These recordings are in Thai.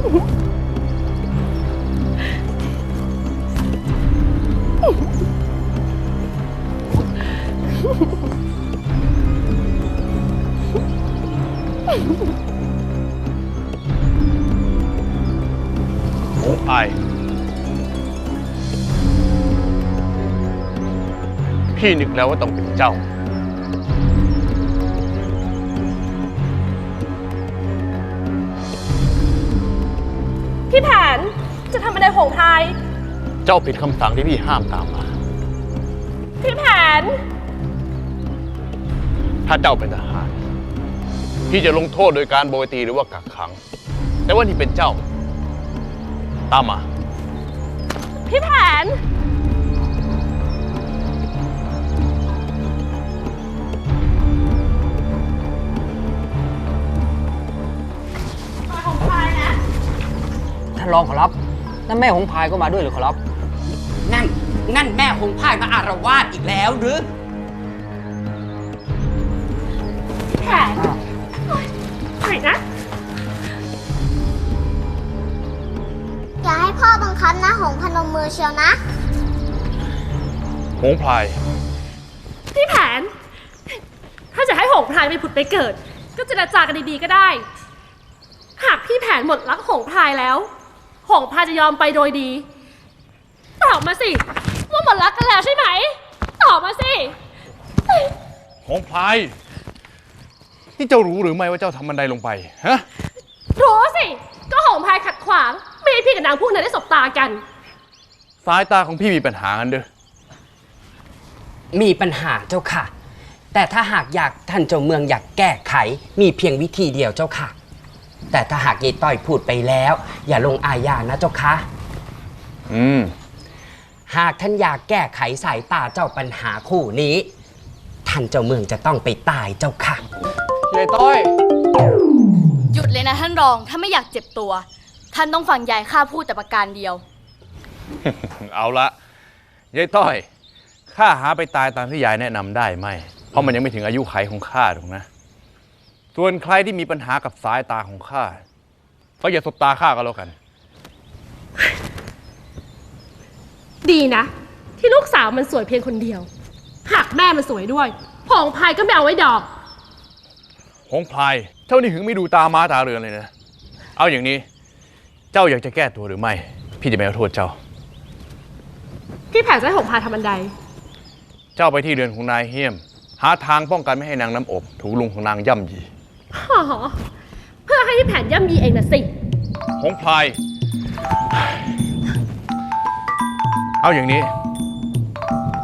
โอ้ยพี่นึกแล้วว่าต้องเป็นเจ้า จะทำอะไรหงพาย เจ้าผิดคำสั่งที่พี่ห้ามตามมา พี่แผน ถ้าเจ้าเป็นทหาร พี่จะลงโทษโดยการโบยตีหรือว่ากักขัง แต่ว่านี่เป็นเจ้า ตามมา พี่แผนหงพายนะท่านรองขอรับ นั่นแม่หงพายก็มาด้วยหรือขอรับ นั่น นั่นแม่หงพายมาอารวาสอีกแล้วหรือแผนไหนนะ อย่าให้พ่อบังคับนะหงพนมมือเชียวนะ หงพลาย พี่แผน ถ้าจะให้หงพายไปผุดไปเกิด ก็เจรจากันดีๆก็ได้ หากพี่แผนหมดรักหงพายแล้ว หงพายจะยอมไปโดยดี ตอบมาสิ ว่าหมดรักกันแล้วใช่ไหม ตอบมาสิ หงพลายนี่เจ้ารู้หรือไม่ว่าเจ้าทำบันไดลงไปฮะรู้สิ ก็หงพายขัดขวาง ไม่ให้พี่กับนางพวกนั้นได้สบตากัน สายตาของพี่มีปัญหากันเด้อมีปัญหาเจ้าค่ะ แต่ถ้าหากอยากท่านเจ้าเมืองอยากแก้ไข มีเพียงวิธีเดียวเจ้าค่ะ แต่ถ้าหากยายต้อยพูดไปแล้ว อย่าลงอาญานะเจ้าค่ะอืม หากท่านอยากแก้ไขสายตาเจ้าปัญหาคู่นี้ ท่านเจ้าเมืองจะต้องไปตายเจ้าค่ะ ยายต้อย หยุดเลยนะท่านรอง ถ้าไม่อยากเจ็บตัว ท่านต้องฟังยายข้าพูดแต่ประการเดียว เอาละยายต้อย ข้าหาไปตายตามที่ยายแนะนำได้ไหม เพราะมันยังไม่ถึงอายุไขของข้าถูกนะ ส่วนใครที่มีปัญหากับสายตาของข้าก็อย่าสบตาข้าก็แล้วกัน ดีนะ ที่ลูกสาวมันสวยเพียงคนเดียวหากแม่มันสวยด้วยหงพายก็ไม่เอาไว้ดอก หงพลายเจ้านี่หึงไม่ดูตาม้าตาเรือนเลยนะ เอาอย่างนี้ เจ้าอยากจะแก้ตัวหรือไม่ พี่จะไม่เอาโทษเจ้าพี่แผนจะให้หงพายทำบันได เจ้าไปที่เรือนของนายเฮียม หาทางป้องกันไม่ให้นางน้ำอบ ถูกลุงของนางย่ำยี อ๋อเพื่อให้พี่แผนย่ำยีเองนะสิ หงพลาย เอาอย่างนี้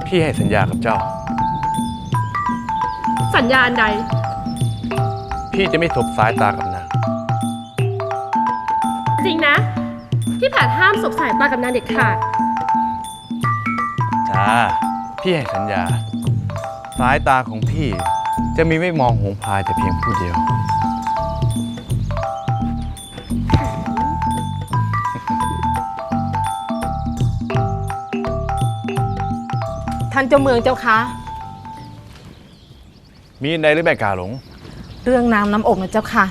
พี่ให้สัญญากับเจ้า สัญญาณใด พี่จะไม่สบสายตากับนาง จริงนะพี่แผนห้ามสบสายตากับนางเด็ดขาด จ้า พี่ให้สัญญา สายตาของพี่ จะมีไม่มองหงพลายแต่เพียงผู้เดียว ท่านเจ้าเมืองเจ้าคะ มีอันใดหรือแม่กาหลง เรื่องนางน้ำอบนะเจ้าค่ะ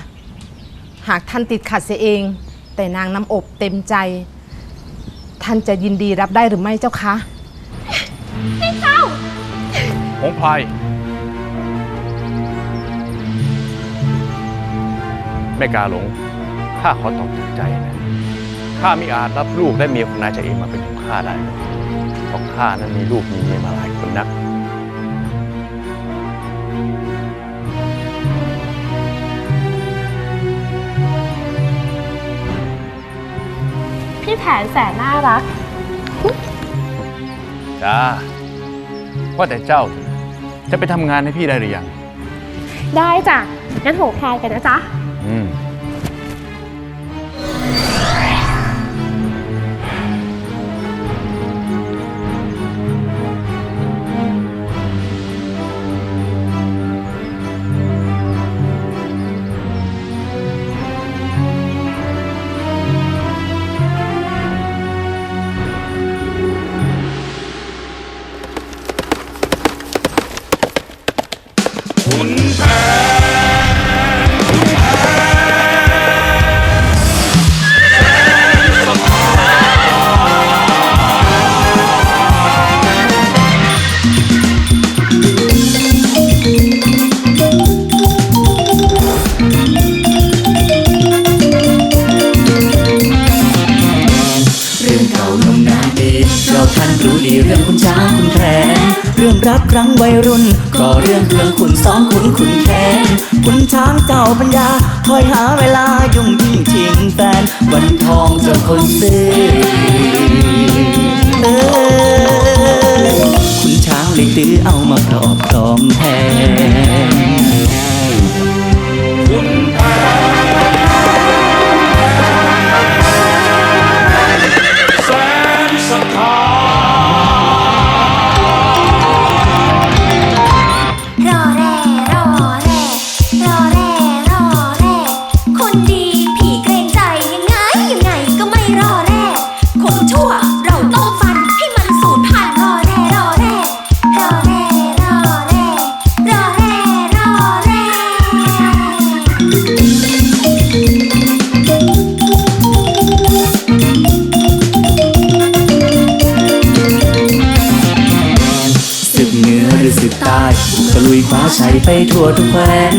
หากท่านติดขัดเสียเอง แต่นางน้ำอบเต็มใจ ท่านจะยินดีรับได้หรือไม่เจ้าคะหงพลาย แม่กาหลง ข้าขอตอบจากใจนะ ข้ามิอาจรับลูกและเมียของนายจ่าเองมาเป็นของข้าได้เลยเพราะข้านั้นมีลูกมีเมียมาหลายคนนัก พี่แผนแสนน่ารัก จ้า ว่าแต่เจ้า จะไปทำงานให้พี่ได้หรือยัง ได้จ้ะงั้นหงพายกันนะจ๊ะ Mm. อืมมีเรื่องคุณช้างคุณแผนเรื่องรักครั้งวัยรุ่น ก็เรื่องเรื่องคุณสองคุณคุณแคนคุณช้างเจ้าปัญญาคอยหาเวลายุ่งยิ่งชิงแฟนวันทองจนคนซื้อเออคุณช้างเลยตื้อเอามาครอบครองแทน ฟ้าชัยไปทั่วทุกแคว้น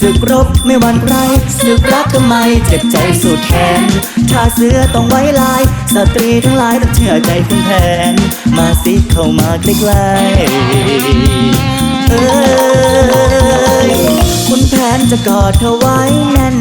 ศึกรบไม่หวั่นไรศึกรักทำไมเจ็บใจสุดแขนถ้าเสือต้องไว้ลาย สตรีทั้งหลายต้องเชื่อใจคุณแผน มาสิเข้ามาใกล้ๆเอ้ยคุณแผนจะกอดเธอไว้แน่น